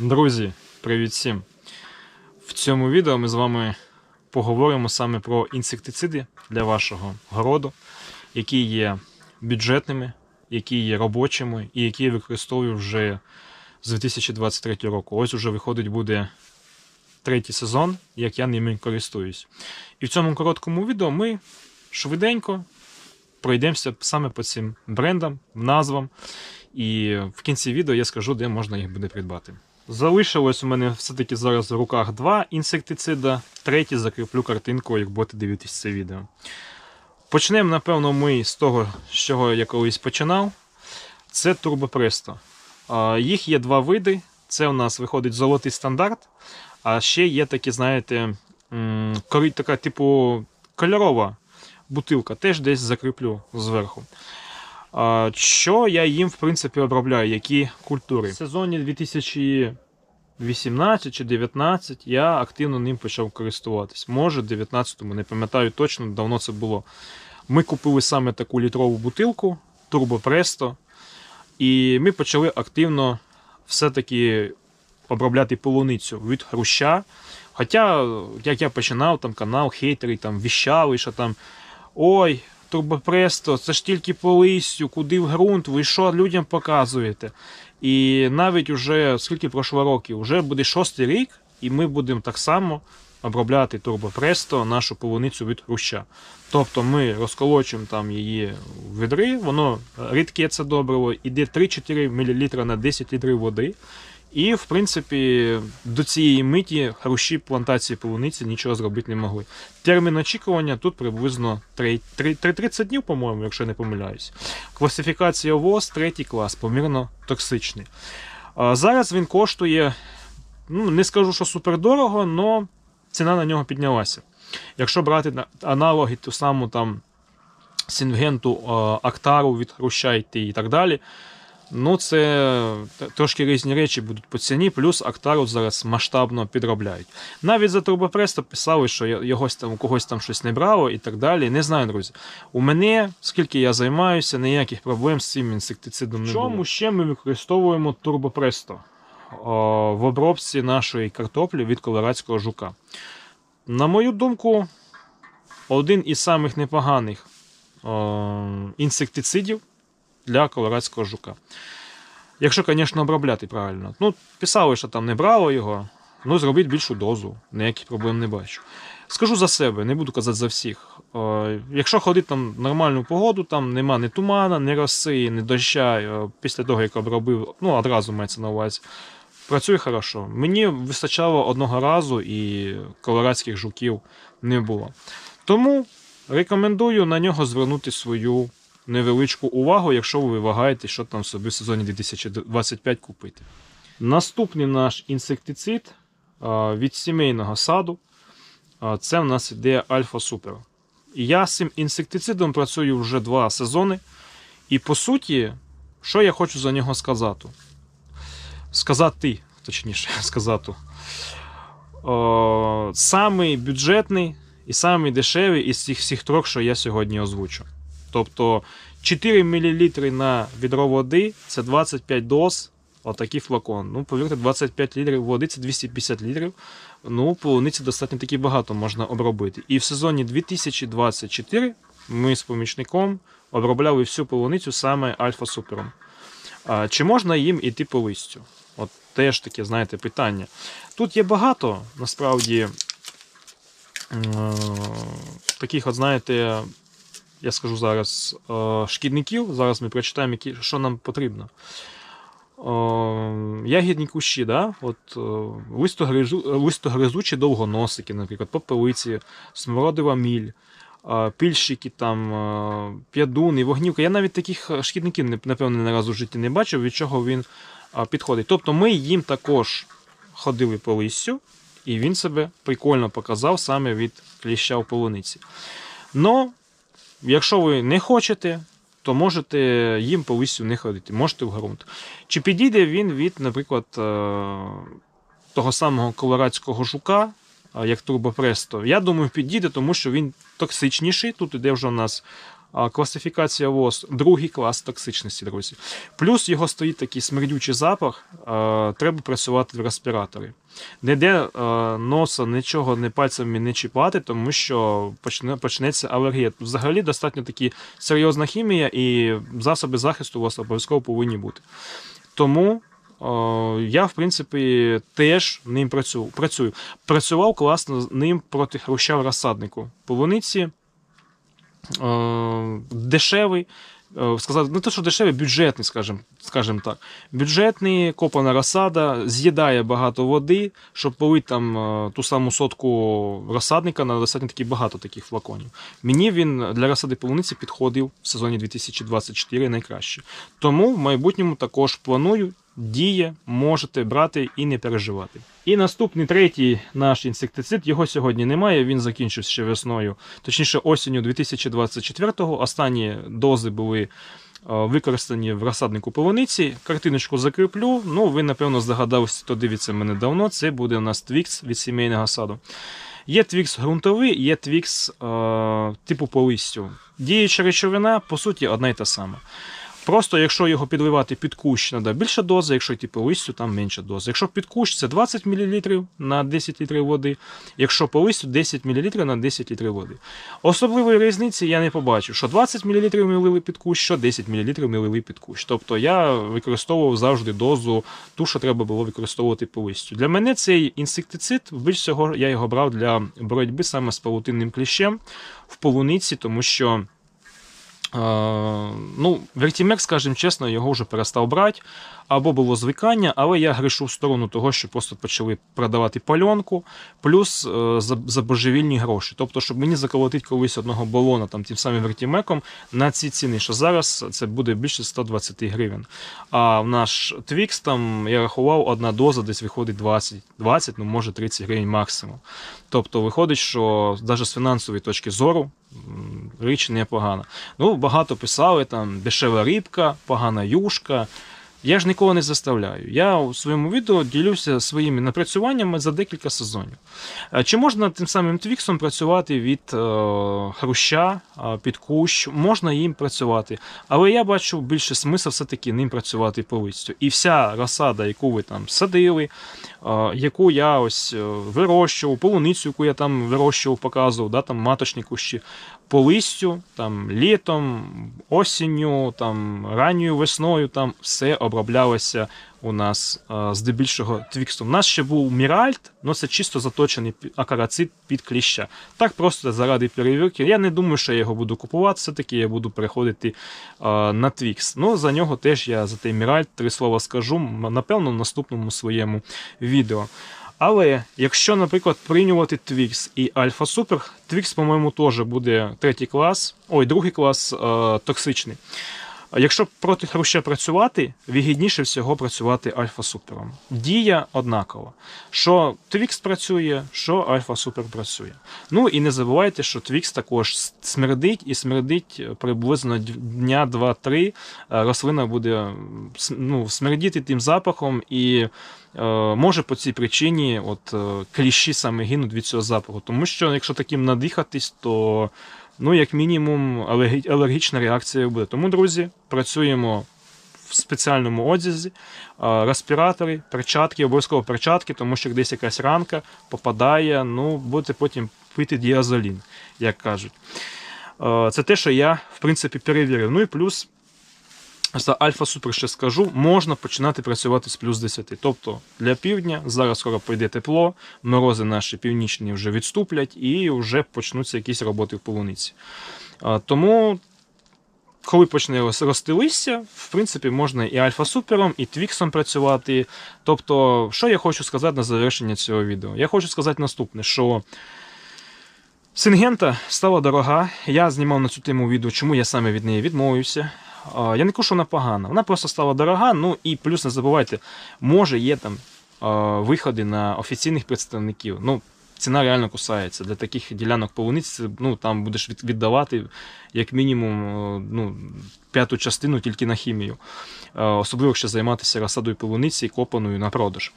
Друзі, привіт всім! В цьому відео ми з вами поговоримо саме про інсектициди для вашого городу, які є бюджетними, які є робочими і які я використовую вже з 2023 року. Ось уже виходить буде третій сезон, як я ними користуюсь. І в цьому короткому відео ми швиденько пройдемося саме по цим брендам, назвам. І в кінці відео я скажу, де можна їх буде придбати. Залишилось у мене все-таки зараз в руках два інсектицида. Третій закріплю картинку, як будете дивитися це відео. Почнемо, напевно, ми з того, з чого я колись починав. Це турбопресто. Їх є два види. Це у нас виходить золотий стандарт. А ще є такі, знаєте, така, типу, кольорова бутилка. Теж десь закріплю зверху. Що я їм, в принципі, обробляю? Які культури? В сезоні 2018 чи 2019 я активно ним почав користуватись. Може, в 2019-му, не пам'ятаю точно, давно це було. Ми купили саме таку літрову бутилку Turbo Presto, і ми почали активно все-таки обробляти полуницю від хруща. Хоча, як я починав, там канал, хейтери там віщали, що там ой, турбопресто, це ж тільки по листю, куди в ґрунт, ви що людям показуєте? І навіть уже скільки пройшло років, вже буде шостий рік, і ми будемо так само обробляти турбопресто нашу полуницю від хруща. Тобто ми розколочуємо там її в відри, воно рідке це добриво, іде 3-4 мл на 10 літрів води. І, в принципі, до цієї миті хрущі плантації полуниці нічого зробити не могли. Термін очікування тут приблизно 3, 3, 30 днів, по-моєму, якщо не помиляюсь. Класифікація ВОЗ, третій клас, помірно токсичний. Зараз він коштує, ну, не скажу, що супердорого, але ціна на нього піднялася. Якщо брати аналоги, ту саму там Сінгенту, Актару від Хрущайти і так далі. Ну, це трошки різні речі будуть по ціні, плюс Актару зараз масштабно підробляють. Навіть за Турбопресто писали, що йогось там, когось там щось не брало і так далі. Не знаю, друзі. У мене, скільки я займаюся, ніяких проблем з цим інсектицидом не було. Чому ще ми використовуємо Турбопресто в обробці нашої картоплі від колорадського жука? На мою думку, один із самих непоганих інсектицидів для колорадського жука. Якщо, звісно, обробляти правильно. Ну, писали, що там не брало його. Ну, зробіть більшу дозу, ніяких проблем не бачу. Скажу за себе, не буду казати за всіх. Е, якщо ходити там нормальну погоду, там нема ні тумана, ні роси, ні доща, е, після того, як обробив, ну, одразу мається на увазі. Працює хорошо. Мені вистачало одного разу і колорадських жуків не було. Тому рекомендую на нього звернути свою невеличку увагу, якщо ви вагаєте, що там собі в сезоні 2025 купити. Наступний наш інсектицид від сімейного саду. Це в нас іде Альфа Супер. І я з цим інсектицидом працюю вже два сезони. І по суті, що я хочу за нього сказати? Сказати, точніше, сказати. Самий бюджетний і самий дешевий із всіх трьох, що я сьогодні озвучу. Тобто 4 мл на відро води це 25 доз. Отакий флакон. Ну, повірте, 25 літрів води це 250 літрів. Ну, полуниці достатньо таки багато можна обробити. І в сезоні 2024 ми з помічником обробляли всю полуницю саме Альфа Супером. Чи можна їм іти по листю? От теж таке, знаєте, питання. Тут є багато, насправді, е, таких, от, знаєте, я скажу зараз, е, шкідників. Зараз ми прочитаємо, які, що нам потрібно. Е, Ягідні кущі, да? От, е, листогризу, листогризучі довгоносики, наприклад, попелиці, смородива міль, пільщики, там, п'ядуни, вогнівка. Я навіть таких шкідників, напевно, не разу в житті не бачив, від чого він підходить. Тобто ми їм також ходили по листю, і він себе прикольно показав саме від кліща в полуниці. Но Якщо ви не хочете, то можете їм по не ходити, можете в ґрунт. Чи підійде він від, наприклад, е, того самого колорадського жука, е, як турбопресто? Я думаю, підійде, тому що він токсичніший. Тут іде вже у нас класифікація ВОЗ, другий клас токсичності, друзі. Плюс його стоїть такий смердючий запах, треба працювати в респіраторі. Ніде а, носа нічого не пальцями не чіпати, тому що почне, почнеться алергія. Взагалі достатньо такі серйозна хімія, і засоби захисту у вас обов'язково повинні бути. Тому я, в принципі, теж ним працюю. Працював класно ним проти хруща в розсаднику. Полуниці дешевий. е, Сказати, не те, що дешевий, бюджетний, скажімо, скажімо так. Бюджетний, копана розсада, з'їдає багато води, щоб полити там е, ту саму сотку розсадника на достатньо таки багато таких флаконів. Мені він для розсади полуниці підходив в сезоні 2024 найкраще. Тому в майбутньому також планую. Діє, можете брати і не переживати. І наступний третій наш інсектицид, його сьогодні немає, він закінчився ще весною, точніше осінню 2024-го. Останні дози були е, використані в розсаднику полуниці. Картиночку закріплю. Ну, ви, напевно, здогадалися, хто дивиться мене давно. Це буде у нас твікс від сімейного саду. Є твікс ґрунтовий, є твікс е, типу по листю. Діюча речовина, по суті, одна й та сама. Просто якщо його підливати під кущ, треба більша доза, якщо йти по листю, там менша доза. Якщо під кущ, це 20 мл на 10 літрів води, якщо по листю 10 мл на 10 літрів води. Особливої різниці я не побачив, що 20 мл ми лили під кущ, що 10 мл ми лили під кущ. Тобто я використовував завжди дозу, ту, що треба було використовувати по листю. Для мене цей інсектицид, більш всього, я його брав для боротьби саме з павутинним кліщем в полуниці, тому що. Ну, Вертімек, скажімо чесно, його вже перестав брати, або було звикання, але я гришу в сторону того, що просто почали продавати пальонку, плюс е, за, за божевільні гроші. Тобто, щоб мені заколотити колись одного балона там, тим самим вертімеком на ці ціни, що зараз це буде більше 120 гривень. А в наш Twix там я рахував, одна доза десь виходить 20, 20 ну може 30 гривень максимум. Тобто виходить, що навіть з фінансової точки зору річ непогана. Ну, багато писали там дешева рибка, погана юшка. Я ж нікого не заставляю. Я у своєму відео ділюся своїми напрацюваннями за декілька сезонів. Е, Чи можна тим самим твіксом працювати від е, хруща е, під кущ? Можна їм працювати. Але я бачу більше смисл все-таки ним працювати по. І вся розсада, яку ви там садили, яку я ось е, вирощував, полуницю, яку я там вирощував, показував, да, там маточні кущі, по листю, там літом, осінню, там ранньою весною, там все оброблялося у нас е, здебільшого твікстом. У нас ще був Міральт, але це чисто заточений акарацит під кліща. Так просто заради перевірки. Я не думаю, що я його буду купувати, все-таки я буду переходити е, на твікс. Ну, за нього теж я за той Міральт три слова скажу, напевно, в наступному своєму відео. Але якщо, наприклад, прийняти Twix і Альфа Супер, Twix, по-моєму, теж буде третій клас, ой, другий клас е, токсичний. Якщо проти хруща працювати, вигідніше всього працювати Альфа Супером. Дія однакова. Що Twix працює, що Альфа Супер працює. Ну і не забувайте, що Twix також смердить і смердить приблизно дня 2-3. Е, Рослина буде ну, смердіти тим запахом і е, може по цій причині от, е, кліщі саме гинуть від цього запаху. Тому що якщо таким надихатись, то ну, як мінімум алергічна реакція буде. Тому, друзі, працюємо в спеціальному одязі, респіратори, перчатки, обов'язково перчатки, тому що десь якась ранка попадає, ну, будете потім пити діазолін, як кажуть. Це те, що я, в принципі, перевірив. Ну і плюс. За Альфа Супер ще скажу, можна починати працювати з плюс 10. Тобто для півдня зараз скоро пройде тепло, морози наші північні вже відступлять і вже почнуться якісь роботи в полуниці. Тому, коли почне рос- рости листя, в принципі, можна і Альфа Супером, і Твіксом працювати. Тобто, що я хочу сказати на завершення цього відео? Я хочу сказати наступне, що. Сингента стала дорога. Я знімав на цю тему відео, чому я саме від неї відмовився. Я не кажу, що вона погана. Вона просто стала дорога. Ну і плюс не забувайте, може є там виходи на офіційних представників. Ну, ціна реально кусається. Для таких ділянок полуниці ну, там будеш віддавати як мінімум е, ну, п'яту частину тільки на хімію. Е, Особливо, якщо займатися розсадою полуниці і копаною на продаж.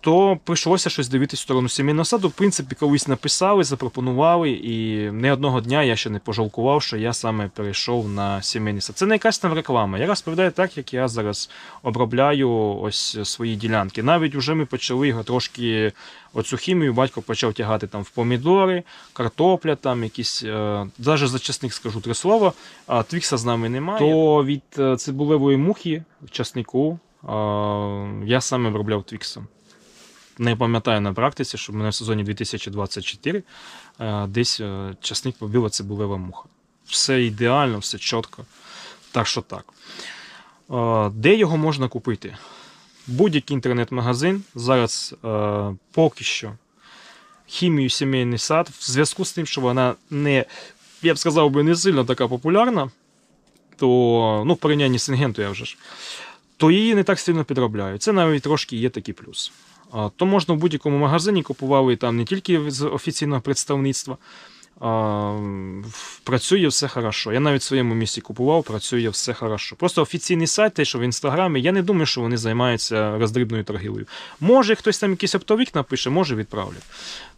То прийшлося щось дивитися в сторону сімейного саду. В принципі, колись написали, запропонували, і не одного дня я ще не пожалкував, що я саме перейшов на сімейний сад. Це не якась там реклама. Я розповідаю так, як я зараз обробляю ось свої ділянки. Навіть вже ми почали його трошки оцю хімію, батько почав тягати там в помідори, картопля, там якісь, е, навіть за часник скажу три слова, а твікса з нами немає. То від е, цибулевої мухи в часнику е, я саме обробляв твіксом. Не пам'ятаю на практиці, що в мене в сезоні 2024 е, десь е, часник побила цибулева муха. Все ідеально, все чітко. Так що так. Е, Де його можна купити? Будь-який інтернет-магазин зараз поки що хімію сімейний сад, в зв'язку з тим, що вона не, я б сказав би, не сильно така популярна, то ну, в порівнянні з Сингентою вже ж, то її не так сильно підробляють. Це навіть трошки є такий плюс. То можна в будь-якому магазині купували там не тільки з офіційного представництва. Працює все хорошо. Я навіть в своєму місці купував, працює все хорошо. Просто офіційний сайт, те, що в інстаграмі, я не думаю, що вони займаються роздрібною торгівлею. Може, хтось там якийсь оптовик напише, може відправлять.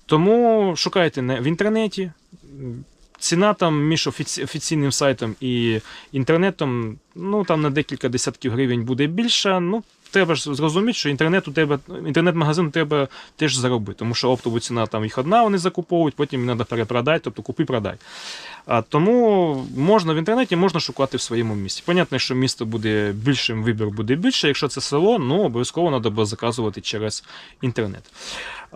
Тому шукайте в інтернеті. Ціна там між офіційним сайтом і інтернетом, ну там на декілька десятків гривень буде більша. Ну, треба ж зрозуміти, що інтернет у тебе, інтернет-магазин треба теж заробити, тому що оптова ціна там їх одна, вони закуповують, потім їм треба перепродати, тобто купи-продай. А тому можна в інтернеті, можна шукати в своєму місті. Понятно, що місто буде більшим, вибір буде більше. Якщо це село, ну обов'язково треба заказувати через інтернет.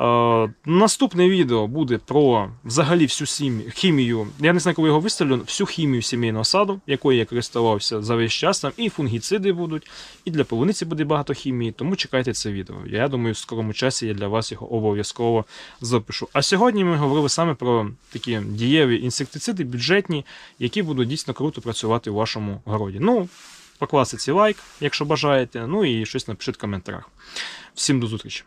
Е, наступне відео буде про взагалі всю хімію. Я не знаю, коли його виставлю, всю хімію сімейного саду, якою я користувався за весь час. Там і фунгіциди будуть, і для полуниці буде багато хімії. Тому чекайте це відео. Я думаю, в скорому часі я для вас його обов'язково запишу. А сьогодні ми говорили саме про такі дієві інсектициди, бюджетні, які будуть дійсно круто працювати у вашому городі. Ну, по класиці лайк, якщо бажаєте. Ну і щось напишіть в коментарях. Всім до зустрічі!